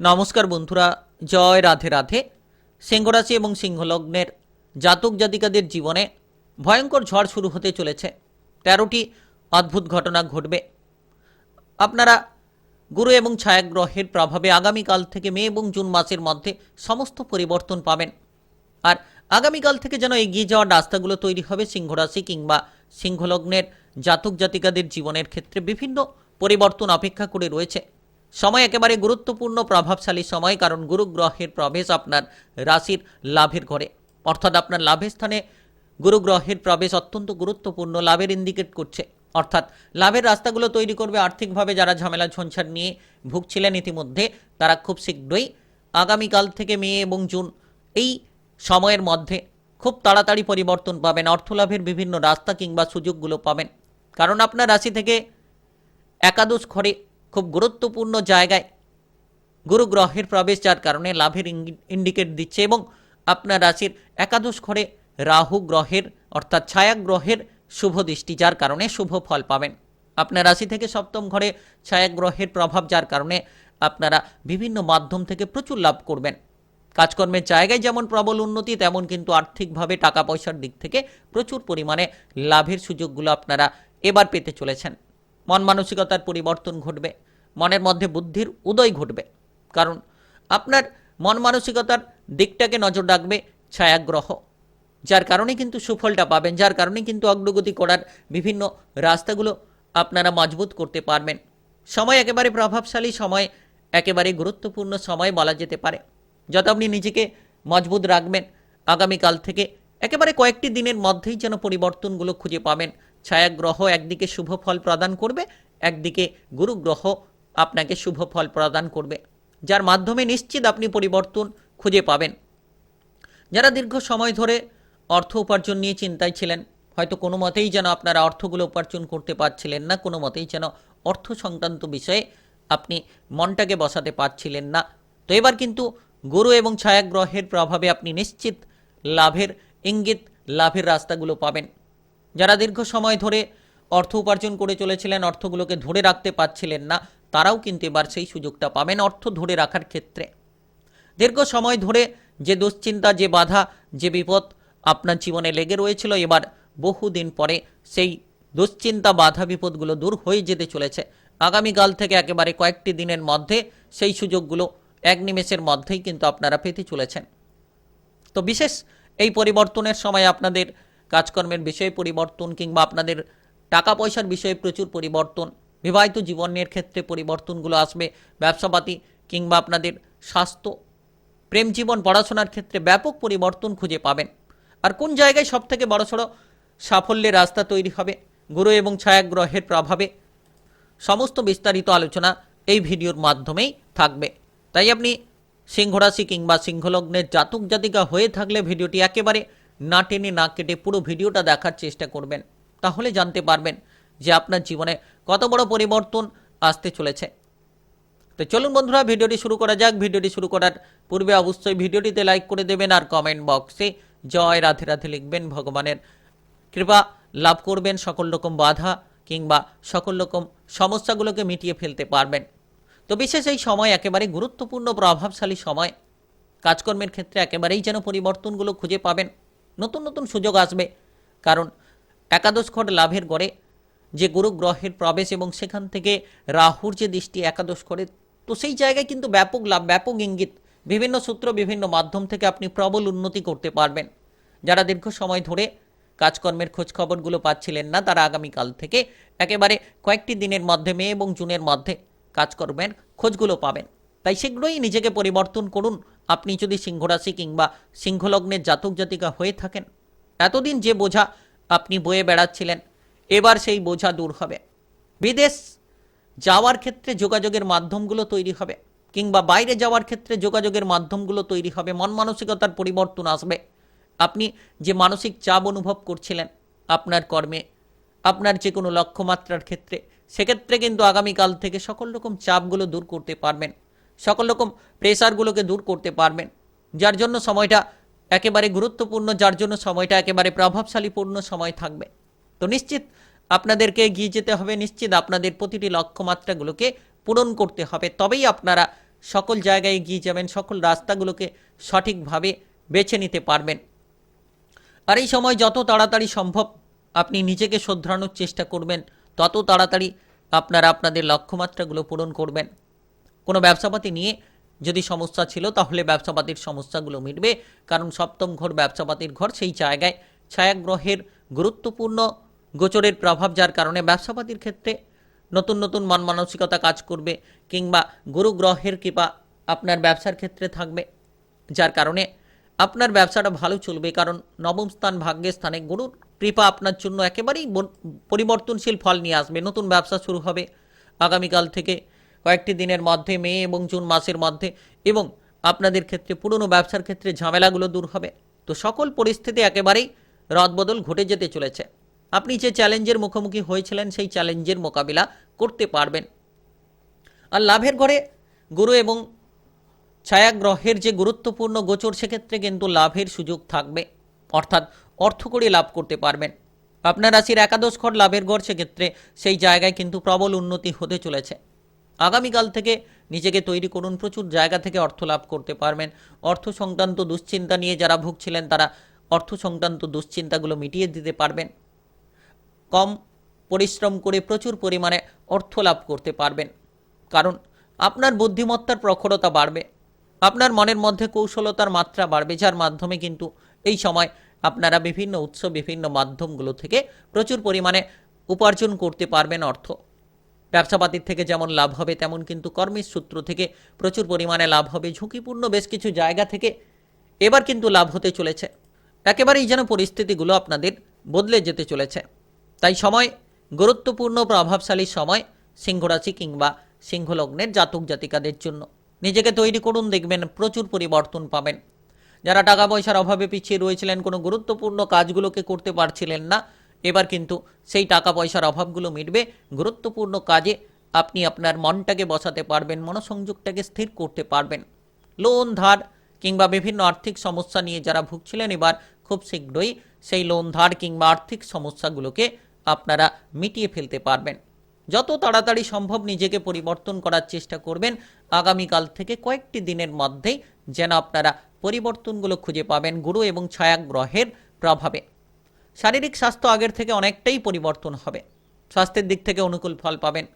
নমস্কার বন্ধুরা, জয় রাধে রাধে। সিংহরাশি এবং সিংহলগ্নের জাতক জাতিকাদের জীবনে ভয়ঙ্কর ঝড় শুরু হতে চলেছে। তেরোটি অদ্ভুত ঘটনা ঘটবে। আপনারা গুরু এবং ছায়াগ্রহের প্রভাবে আগামীকাল থেকে মে এবং জুন মাসের মধ্যে সমস্ত পরিবর্তন পাবেন। আর আগামীকাল থেকে যেন এগিয়ে যাওয়ার রাস্তাগুলো তৈরি হবে সিংহরাশি কিংবা সিংহলগ্নের জাতক জাতিকাদের জীবনের ক্ষেত্রে বিভিন্ন পরিবর্তন অপেক্ষা করে রয়েছে। সময় একেবারে গুরুত্বপূর্ণ, প্রভাবশালী সময়, কারণ গুরু গ্রহের প্রবেশ আপনার রাশির লাভের ঘরে। অর্থাৎ আপনার লাভের স্থানে গুরু গ্রহের প্রবেশ অত্যন্ত গুরুত্বপূর্ণ, লাভের ইন্ডিকেট করছে। অর্থাৎ লাভের রাস্তাগুলো তৈরি করবে আর্থিকভাবে, যারা ঝামেলা ঝঞ্ঝাট নিয়ে ভুগছিলেন ইতিমধ্যে, তারা খুব শীঘ্রই আগামীকাল থেকে মে এবং জুন এই সময়ের মধ্যে খুব তাড়াতাড়ি পরিবর্তন পাবেন, অর্থলাভের বিভিন্ন রাস্তা কিংবা সুযোগগুলো পাবেন। কারণ আপনার রাশি থেকে একাদশ ঘরে খুব গুরুত্বপূর্ণ জায়গায় গুরু গ্রহের প্রবেশ যার কারণে লাভের ইন্ডিকেট দিচ্ছে এবং আপনার রাশির একাদশ ঘরে রাহু গ্রহের অর্থাৎ ছায়া গ্রহের শুভ দৃষ্টি যার কারণে শুভ ফল পাবেন। আপনার রাশি থেকে সপ্তম ঘরে ছায়া গ্রহের প্রভাব যার কারণে আপনারা বিভিন্ন মাধ্যম থেকে প্রচুর লাভ করবেন। কাজকর্মের জায়গায় যেমন প্রবল উন্নতি, তেমন কিন্তু আর্থিকভাবে টাকা পয়সার দিক থেকে প্রচুর পরিমাণে লাভের সুযোগগুলো আপনারা এবার পেতে চলেছেন। মন মানসিকতার পরিবর্তন ঘটবে, মনের মধ্যে বুদ্ধির উদয় ঘটবে। কারণ আপনার মন মানসিকতার দিকটাকে নজর রাখবে ছায়াগ্রহ, যার কারণে কিন্তু সুফলটা পাবেন, যার কারণে কিন্তু অগ্রগতি করার বিভিন্ন রাস্তাগুলো আপনারা মজবুত করতে পারবেন। সময় একেবারে প্রভাবশালী, সময় একেবারে গুরুত্বপূর্ণ সময় বলা যেতে পারে। যত আপনি নিজেকে মজবুত রাখবেন, আগামীকাল থেকে একেবারে কয়েকটি দিনের মধ্যেই যেন পরিবর্তনগুলো খুঁজে পাবেন। ছায়াগ্রহ একদিকে শুভ ফল প্রদান করবে, একদিকে গুরু গ্রহ আপনাকে শুভ ফল প্রদান করবে। যার মাধ্যমে নিশ্চিত আপনি পরিবর্তন খুঁজে পাবেন। যারা দীর্ঘ সময় ধরে অর্থ উপার্জন নিয়ে চিন্তায় ছিলেন, হয়তো কোনো মতেই যেন আপনারা অর্থগুলো উপার্জন করতে পারছিলেন না, কোনো মতেই যেন অর্থ সংক্রান্ত বিষয়ে আপনি মনটাকে বসাতে পারছিলেন না। তো এবার কিন্তু গুরু এবং ছায়াগ্রহের প্রভাবে আপনি নিশ্চিত লাভের ইঙ্গিত, লাভের রাস্তাগুলো পাবেন। যারা দীর্ঘ সময় ধরে অর্থ উপার্জন করে চলেছিলেন, অর্থগুলোকে ধরে রাখতে পারছিলেন না, তারাও কিন্তু এবার সেই সুযোগটা পাবেন অর্থ ধরে রাখার ক্ষেত্রে। দীর্ঘ সময় ধরে যে দুশ্চিন্তা, যে বাধা, যে বিপদ আপনার জীবনে লেগে রয়েছিল, এবার বহুদিন পরে সেই দুশ্চিন্তা, বাধা, বিপদগুলো দূর হয়ে যেতে চলেছে। আগামীকাল থেকে একেবারে কয়েকটি দিনের মধ্যে সেই সুযোগগুলো এক নিমেষের মধ্যেই কিন্তু আপনারা পেতে চলেছেন। তো বিশেষ এই পরিবর্তনের সময় আপনাদের কাজকর্মের বিষয়ে পরিবর্তন কিংবা আপনাদের টাকা পয়সার বিষয়ে প্রচুর পরিবর্তন, বিবাহিত জীবনের ক্ষেত্রে পরিবর্তনগুলো আসবে, ব্যবসাপাতি কিংবা আপনাদের স্বাস্থ্য, প্রেম জীবন, পড়াশোনার ক্ষেত্রে ব্যাপক পরিবর্তন খুঁজে পাবেন। আর কোন জায়গায় সবথেকে বড়সড় সাফল্যের রাস্তা তৈরি হবে? গুরু এবং ছায়াগ্রহের প্রভাবে। সমস্ত বিস্তারিত আলোচনা এই ভিডিওর মাধ্যমেই থাকবে। তাই আপনি সিংহরাশি কিংবা সিংহলগ্নের জাতক জাতিকা হয়ে থাকলে ভিডিওটি একেবারে না টেনে না কেটে পুরো ভিডিওটা দেখার চেষ্টা করবেন। তাহলে জানতে পারবেন যে আপনার জীবনে কত বড় পরিবর্তন আসতে চলেছে। তো চলুন বন্ধুরা, ভিডিওটি শুরু করা যাক। ভিডিওটি শুরু করার পূর্বে অবশ্যই ভিডিওটিতে লাইক করে দেবেন আর কমেন্ট বক্সে জয় রাধে রাধে লিখবেন। ভগবানের কৃপা লাভ করবেন, সকল রকম বাধা কিংবা সকল রকম সমস্যাগুলোকে মিটিয়ে ফেলতে পারবেন। তো বিশেষ এই সময় একেবারে গুরুত্বপূর্ণ, প্রভাবশালী সময়। কাজকর্মের ক্ষেত্রে একেবারেই যেন পরিবর্তনগুলো খুঁজে পাবেন। নতুন নতুন সুযোগ আসবে। কারণ একাদশ ঘট লাভের গড়ে যে গুরু গ্রহের প্রবেশ এবং সেখান থেকে রাহুর যে দৃষ্টি একাদশ করে তো সেই জায়গায় কিন্তু ব্যাপক লাভ, ব্যাপক ইঙ্গিত, বিভিন্ন সূত্র, বিভিন্ন মাধ্যম থেকে আপনি প্রবল উন্নতি করতে পারবেন। যারা দীর্ঘ সময় ধরে কাজকর্মের খোঁজখবরগুলো পাচ্ছিলেন না, তারা আগামীকাল থেকে একেবারে কয়েকটি দিনের মধ্যে মে এবং জুনের মধ্যে কাজকর্মের খোঁজগুলো পাবেন। তাই শীঘ্রই নিজেকে পরিবর্তন করুন। আপনি যদি সিংহরাশি কিংবা সিংহলগ্নের জাতক জাতিকা হয়ে থাকেন, এতদিন যে বোঝা আপনি বয়ে বেড়াচ্ছিলেন, এবার সেই বোঝা দূর হবে। বিদেশ যাওয়ার ক্ষেত্রে যোগাযোগের মাধ্যমগুলো তৈরি হবে কিংবা বাইরে যাওয়ার ক্ষেত্রে যোগাযোগের মাধ্যমগুলো তৈরি হবে, মন মানসিকতার পরিবর্তন আসবে। আপনি যে মানসিক চাপ অনুভব করছিলেন আপনার কর্মে, আপনার যে কোনো লক্ষ্যমাত্রার ক্ষেত্রে, সেক্ষেত্রে কিন্তু আগামীকাল থেকে সকল রকম চাপগুলো দূর করতে পারবেন। সকল রকম প্রেসারগুলোকে দূর করতে পারবেন। যার জন্য সময়টা একেবারে গুরুত্বপূর্ণ, যার জন্য সময়টা একেবারে প্রভাবশালীপূর্ণ সময় থাকবে। তো নিশ্চিত আপনাদেরকে এগিয়ে যেতে হবে, নিশ্চিত আপনাদের প্রতিটি লক্ষ্যমাত্রাগুলোকে পূরণ করতে হবে। তবেই আপনারা সকল জায়গায় এগিয়ে যাবেন, সকল রাস্তাগুলোকে সঠিকভাবে বেছে নিতে পারবেন। আর এই সময় যত তাড়াতাড়ি সম্ভব আপনি নিজেকে শোধরানোর চেষ্টা করবেন, তত তাড়াতাড়ি আপনারা আপনাদের লক্ষ্যমাত্রাগুলো পূরণ করবেন। কোনো ব্যবসাপাতি নিয়ে যদি সমস্যা ছিল, তাহলে ব্যবসাপাতির সমস্যাগুলো মিটবে। কারণ সপ্তম ঘর ব্যবসাপাতির ঘর সেই জায়গায় ছায়াগ্রহের গুরুত্বপূর্ণ গোচরের প্রভাব, যার কারণে ব্যবসাপাতির ক্ষেত্রে নতুন নতুন মন মানসিকতা কাজ করবে কিংবা গুরু গ্রহের কৃপা আপনার ব্যবসার ক্ষেত্রে থাকবে, যার কারণে আপনার ব্যবসাটা ভালো চলবে। কারণ নবম স্থান ভাগ্যের স্থানে গুরুর কৃপা আপনার জন্য একেবারেই পরিবর্তনশীল ফল নিয়ে আসবে। নতুন ব্যবসা শুরু হবে। আগামীকাল থেকে কয়েকটি দিনের মধ্যে, মে এবং জুন মাসের মধ্যে, এবং আপনাদের ক্ষেত্রে, পুরনো ব্যবসার ক্ষেত্রে ঝামেলাগুলো দূর হবে। তো সকল পরিস্থিতি একেবারেই রদবদল ঘটে যেতে চলেছে। আপনি যে চ্যালেঞ্জের মুখোমুখি হয়েছিলেন, সেই চ্যালেঞ্জের মোকাবিলা করতে পারবেন। আর লাভের ঘরে গুরু এবং ছায়াগ্রহের যে গুরুত্বপূর্ণ গোচর, সেক্ষেত্রে কিন্তু লাভের সুযোগ থাকবে। অর্থাৎ অর্থ করে লাভ করতে পারবেন। আপনার রাশির একাদশ ঘর লাভের ঘর, সেক্ষেত্রে সেই জায়গায় কিন্তু প্রবল উন্নতি হতে চলেছে। আগামীকাল থেকে নিজেকে তৈরি করুন। প্রচুর জায়গা থেকে অর্থ লাভ করতে পারবেন। অর্থ সংক্রান্ত দুশ্চিন্তা নিয়ে যারা ভুগছিলেন, তারা অর্থ সংক্রান্ত দুশ্চিন্তাগুলো মিটিয়ে দিতে পারবেন। কম পরিশ্রম করে প্রচুর পরিমাণে অর্থ লাভ করতে পারবেন। কারণ আপনার বুদ্ধিমত্তার প্রখরতা বাড়বে, আপনার মনের মধ্যে কৌশলতার মাত্রা বাড়বে, যার মাধ্যমে কিন্তু এই সময় আপনারা বিভিন্ন উৎস, বিভিন্ন মাধ্যমগুলো থেকে প্রচুর পরিমাণে উপার্জন করতে পারবেন অর্থ। ব্যবসাপাতির থেকে যেমন লাভ হবে, তেমন কিন্তু কর্মের সূত্র থেকে প্রচুর পরিমাণে লাভ হবে। ঝুঁকিপূর্ণ বেশ কিছু জায়গা থেকে এবার কিন্তু লাভ হতে চলেছে। একেবারেই যেন পরিস্থিতিগুলো আপনাদের বদলে যেতে চলেছে। তাই সময়, গুরুত্বপূর্ণ, প্রভাবশালী সময়, সিংহরাশি কিংবা সিংহলগ্নের জাতক জাতিকাদের জন্য। নিজেকে তৈরি করুন, দেখবেন প্রচুর পরিবর্তন পাবেন। যারা টাকা পয়সার অভাবে পিছিয়ে রয়েছিলেন, কোনো গুরুত্বপূর্ণ কাজগুলোকে করতে পারছিলেন না এবার কিন্তু সেই টাকা পয়সার অভাবগুলো মিটবে। গুরুত্বপূর্ণ কাজে আপনি আপনার মনটাকে বসাতে পারবেন, মনোসংযোগটাকে স্থির করতে পারবেন। লোন, ধার কিংবা বিভিন্ন আর্থিক সমস্যা নিয়ে যারা ভুগছিলেন এবার খুব শীঘ্রই সেই লোন, ধার কিংবা আর্থিক সমস্যাগুলোকে আপনারা মিটিয়ে ফেলতে পারবেন। যত তাড়াতাড়ি সম্ভব নিজেকে পরিবর্তন করার চেষ্টা করবেন। আগামীকাল থেকে কয়েকটি দিনের মধ্যেই যেন আপনারা পরিবর্তনগুলো খুঁজে পাবেন। গুরু এবং ছায়াগ্রহের প্রভাবে। শারীরিক স্বাস্থ্য আগের থেকে অনেকটাই পরিবর্তন হবে। স্বাস্থ্যের দিক থেকে অনুকূল ফল পাবেন।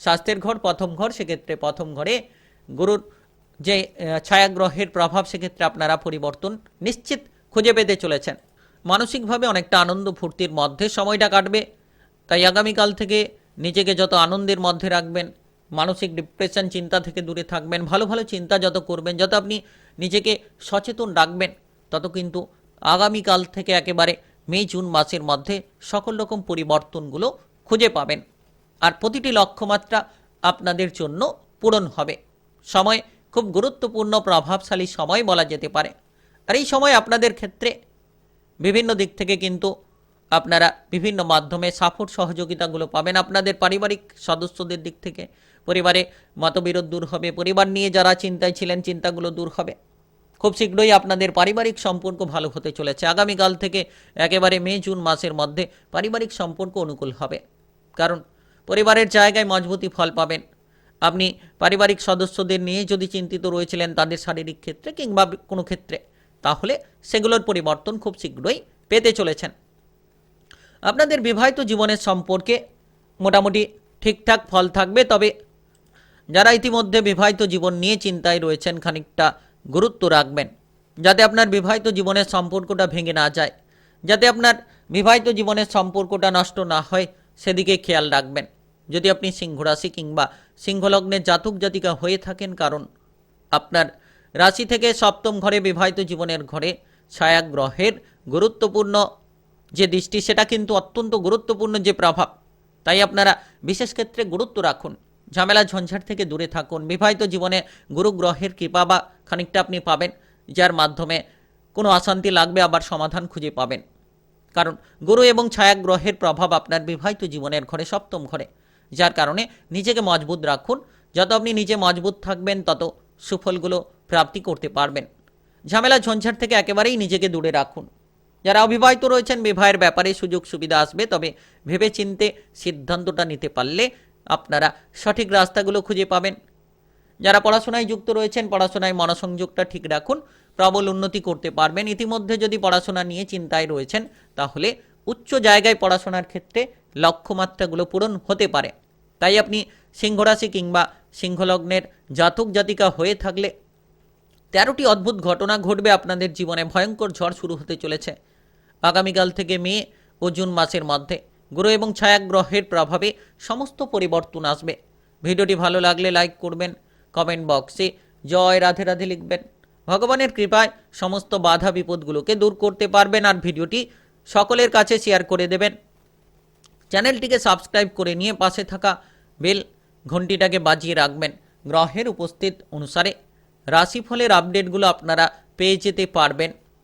স্বাস্থ্যের ঘর প্রথম ঘর, সেক্ষেত্রে প্রথম ঘরে গুরুর যে ছায়াগ্রহের প্রভাব, সেক্ষেত্রে আপনারা পরিবর্তন নিশ্চিত খুঁজে পেতে চলেছেন। মানসিকভাবে অনেকটা আনন্দ ফুর্তির মধ্যে সময়টা কাটবে। তাই আগামীকাল থেকে নিজেকে যত আনন্দের মধ্যে রাখবেন, মানসিক ডিপ্রেশন চিন্তা থেকে দূরে থাকবেন, ভালো ভালো চিন্তা যত করবেন, যত আপনি নিজেকে সচেতন রাখবেন, তত কিন্তু আগামীকাল থেকে একেবারে মে, জুন মাসের মধ্যে সকল রকম পরিবর্তনগুলো খুঁজে পাবেন। আর প্রতিটি লক্ষ্যমাত্রা আপনাদের জন্য পূরণ হবে। সময় খুব গুরুত্বপূর্ণ, প্রভাবশালী সময় বলা যেতে পারে। আর এই সময় আপনাদের ক্ষেত্রে বিভিন্ন দিক থেকে কিন্তু আপনারা বিভিন্ন মাধ্যমে সাপোর্ট সহযোগিতাগুলো পাবেন আপনাদের পারিবারিক সদস্যদের দিক থেকে। পরিবারে মতবিরোধ দূর হবে, পরিবার নিয়ে যারা চিন্তায় ছিলেন, চিন্তাগুলো দূর হবে। খুব শীঘ্রই আপনাদের পারিবারিক সম্পর্ক ভালো হতে চলেছে। আগামীকাল থেকে একেবারে মে, জুন মাসের মধ্যে পারিবারিক সম্পর্ক অনুকূল হবে। কারণ পরিবারের জায়গায় মজবুতি ফল পাবেন। আপনি পারিবারিক সদস্যদের নিয়ে যদি চিন্তিত রয়েছিলেন তাদের শারীরিক ক্ষেত্রে কিংবা কোনো ক্ষেত্রে, তাহলে সেগুলোর পরিবর্তন খুব শীঘ্রই পেতে চলেছেন। আপনাদের বিবাহিত জীবনের সম্পর্কে মোটামুটি ঠিকঠাক ফল থাকবে, তবে যারা ইতিমধ্যে বিবাহিত জীবন নিয়ে চিন্তায় রয়েছেন, খানিকটা গুরুত্ব রাখবেন, যাতে আপনার বিবাহিত জীবনের সম্পর্কটা ভেঙে না যায়। যাতে আপনার বিবাহিত জীবনের সম্পর্কটা নষ্ট না হয়, সেদিকে খেয়াল রাখবেন। যদি আপনি সিংহ রাশি কিংবা সিংহলগ্নের জাতক জাতিকা হয়ে থাকেন, কারণ আপনার রাশি থেকে সপ্তম ঘরে বিবাহিত জীবনের ঘরে ছায়াগ্রহের গুরুত্বপূর্ণ যে দৃষ্টি, সেটা কিন্তু অত্যন্ত গুরুত্বপূর্ণ যে প্রভাব। তাই আপনারা বিশেষ ক্ষেত্রে গুরুত্ব রাখুন। ঝামেলা ঝঞ্ঝাট থেকে দূরে থাকুন। বিবাহিত জীবনে গুরু গ্রহের কৃপা বা খানিকটা আপনি পাবেন, যার মাধ্যমে কোনো অশান্তি লাগবে, আবার সমাধান খুঁজে পাবেন। কারণ গুরু এবং ছায়া গ্রহের প্রভাব আপনার বিবাহিত জীবনের ঘরে, সপ্তম ঘরে। যার কারণে নিজেকে মজবুত রাখুন। যত আপনি নিজে মজবুত থাকবেন, তত সুফলগুলো প্রাপ্তি করতে পারবেন। ঝামেলা ঝঞ্ঝাট থেকে একেবারেই নিজেকে দূরে রাখুন। যারা অবিবাহিত রয়েছেন, বিবাহের ব্যাপারে সুযোগ সুবিধা আসবে, তবে ভেবে চিনতে সিদ্ধান্তটা নিতে পারলে আপনারা সঠিক রাস্তাগুলো খুঁজে পাবেন। যারা পড়াশোনায় যুক্ত রয়েছেন, পড়াশোনায় মনোসংযোগটা ঠিক রাখুন। প্রবল উন্নতি করতে পারবেন। ইতিমধ্যে যদি পড়াশোনা নিয়ে চিন্তায় রয়েছেন, তাহলে উচ্চ জায়গায় পড়াশোনার ক্ষেত্রে লক্ষ্যমাত্রাগুলো পূরণ হতে পারে। তাই আপনি সিংহরাশি কিংবা সিংহলগ্নের জাতক জাতিকা হয়ে থাকলে তেরোটি অদ্ভুত ঘটনা ঘটবে আপনাদের জীবনে। ভয়ঙ্কর ঝড় শুরু হতে চলেছে। আগামীকাল থেকে মে ও জুন মাসের মধ্যে। গ্রহ এবং ছায়াগ্রহের প্রভাবে সমস্ত পরিবর্তন আসবে। ভিডিওটি ভালো লাগলে লাইক করবেন, কমেন্ট বক্সে জয় রাধে রাধে লিখবেন। ভগবানের কৃপায় সমস্ত বাধা বিপদগুলোকে দূর করতে পারবেন আর ভিডিওটি সকলের কাছে শেয়ার করে দেবেন। চ্যানেলটিকে সাবস্ক্রাইব করে নিয়ে পাশে থাকা বেল ঘন্টিটাকে বাজিয়ে রাখবেন গ্রহের উপস্থিত অনুসারে। রাশিফলের আপডেটগুলো আপনারা পেয়ে যেতে পারবেন।